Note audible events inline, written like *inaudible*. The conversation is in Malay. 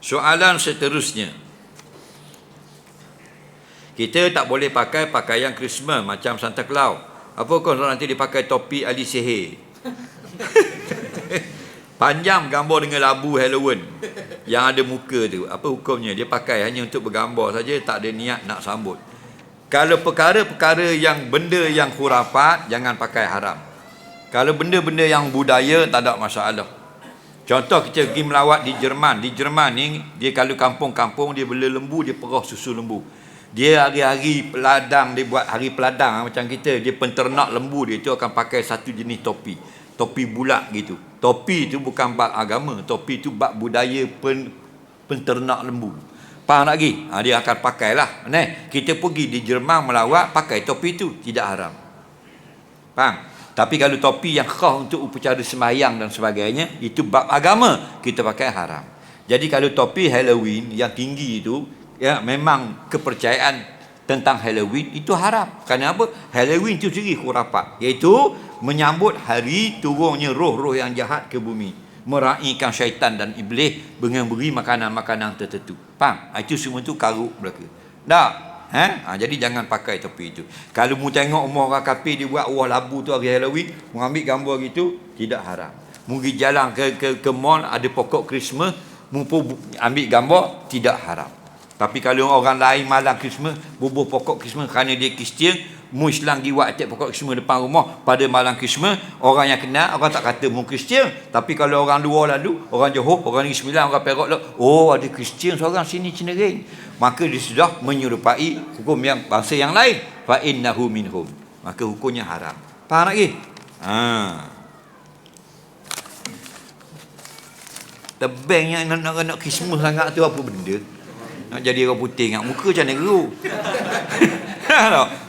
Soalan seterusnya. Kita tak boleh pakai pakaian Christmas macam Santa Claus. Apa kau nanti dipakai topi ahli sihir? *laughs* Panjang gambar dengan labu Halloween yang ada muka tu. Apa hukumnya? Dia pakai hanya untuk bergambar saja, tak ada niat nak sambut. Kalau perkara-perkara yang benda yang khurafat, jangan pakai haram. Kalau benda-benda yang budaya, tak ada masalah. Contoh kita pergi melawat di Jerman. Di Jerman ni, dia kalau kampung-kampung, dia bela lembu, dia perah susu lembu. Dia hari-hari peladang, dia buat hari peladang macam kita. Dia penternak lembu dia tu akan pakai satu jenis topi. Topi bulat gitu. Topi tu bukan bab agama. Topi tu bab budaya pen, penternak lembu. Faham lagi? Ha, dia akan pakailah. Nah, kita pergi di Jerman melawat, pakai topi tu. Tidak haram. Faham? Tapi kalau topi yang khas untuk upacara sembahyang dan sebagainya, itu bab agama. Kita pakai haram. Jadi kalau topi Halloween yang tinggi itu, ya memang kepercayaan tentang Halloween itu haram. Kerana apa? Halloween itu sendiri khurafat. Iaitu menyambut hari turunnya roh-roh yang jahat ke bumi meraihkan syaitan dan iblis dengan beri makanan-makanan tertentu faham ha, itu semua tu karuk belaka tak ha? ha? jadi jangan pakai topi itu kalau mu tengok umur orang kafir dia buat wah labu tu hari Halloween mu ambil gambar gitu tidak haram mu pergi jalan ke, ke, ke mall ada pokok Christmas mu pun ambil gambar tidak haram tapi kalau orang lain malam Christmas bubuh pokok Christmas kerana dia Kristian mu Islam pergi buat pokok Christmas depan rumah. Pada malam Christmas orang yang kenal orang tak kata mu Kristian. Tapi kalau orang luar lalu orang Johor orang Negeri Sembilan orang Perak lah oh ada Kristian seorang sini Cenering maka dia sudah menyerupai hukum yang bangsa yang lain. Fa innahu minhum. Maka hukumnya haram. Faham lagi ha. Tebeng yang nak nak, nak Christmas sangat tu apa benda? Nak jadi orang putih dengan muka macam negeri *laughs*